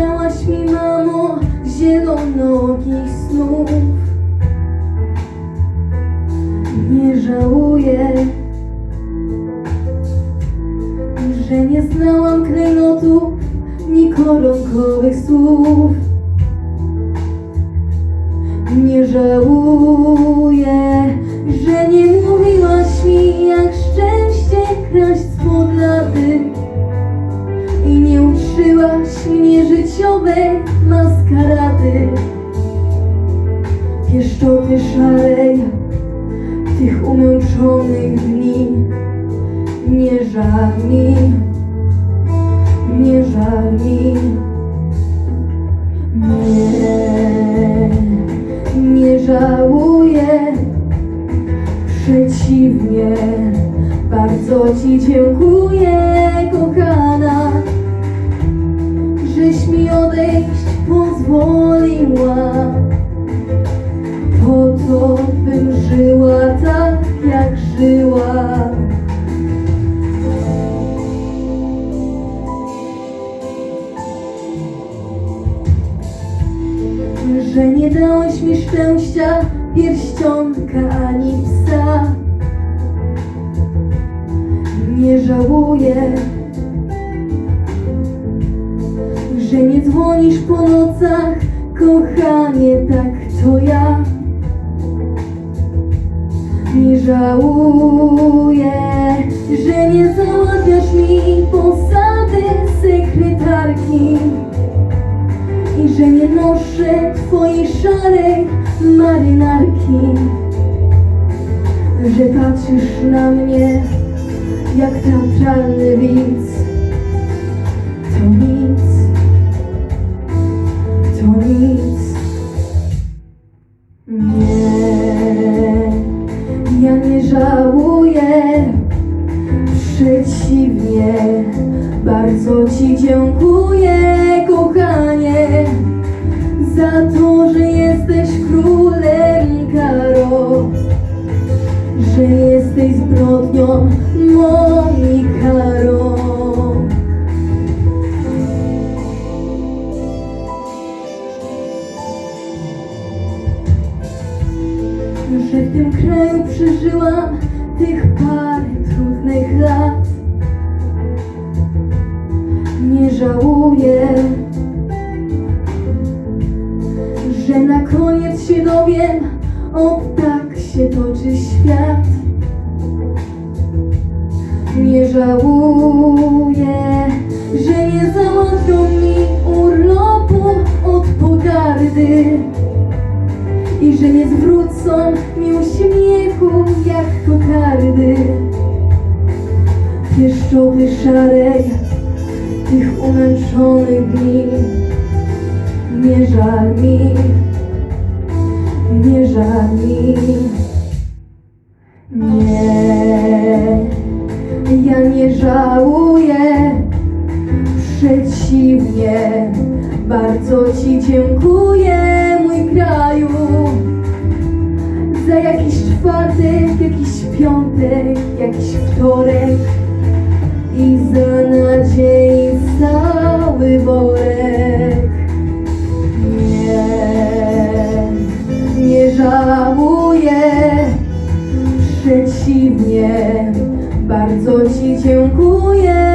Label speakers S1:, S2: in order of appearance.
S1: dałaś mi, mamo, zielonogich snów. Nie żałuję, że nie znałam klejnotów, ni koronkowych słów. Nie żałuję, że nie mówiłaś mi, jak szczęście kraść spod laty. I nie uczyłaś mnie życiowej maskarady. Pieszczoty szalej tych umęczonych dni. Nie żal mi, nie żal mi. Nie, nie żałuję. Przeciwnie, bardzo Ci dziękuję, kochana, żeś mi odejść pozwoliła. Po to bym żyła tak, jak żyła. że nie dałeś mi szczęścia, pierścionka ani psa. Nie żałuję, że nie dzwonisz po nocach, kochanie, tak to ja. Nie żałuję, że nie załatwiasz mi posady sekretarki i że nie noszę twojej szarej marynarki, że patrzysz na mnie jak teatralny widz. Bardzo Ci dziękuję, kochanie, za to, że jesteś królem Karo, że jesteś zbrodnią moim karą. że w tym kraju przeżyłam tych parę trudnych lat. Nie żałuję, że na koniec się dowiem, o tak się toczy świat. Nie żałuję, że nie załatwią mi urlopu od pogardy i że nie zwrócą mi uśmiechu jak kokardy. Pieszczoty szarej tych umęczonych dni. Nie żal mi, nie żal mi. Nie, ja nie żałuję. Przeciwnie, bardzo Ci dziękuję, mój kraju. Za jakiś czwartek, jakiś piątek, jakiś wtorek i za nadziei cały worek. Nie, nie żałuję. Przeciwnie, bardzo Ci dziękuję,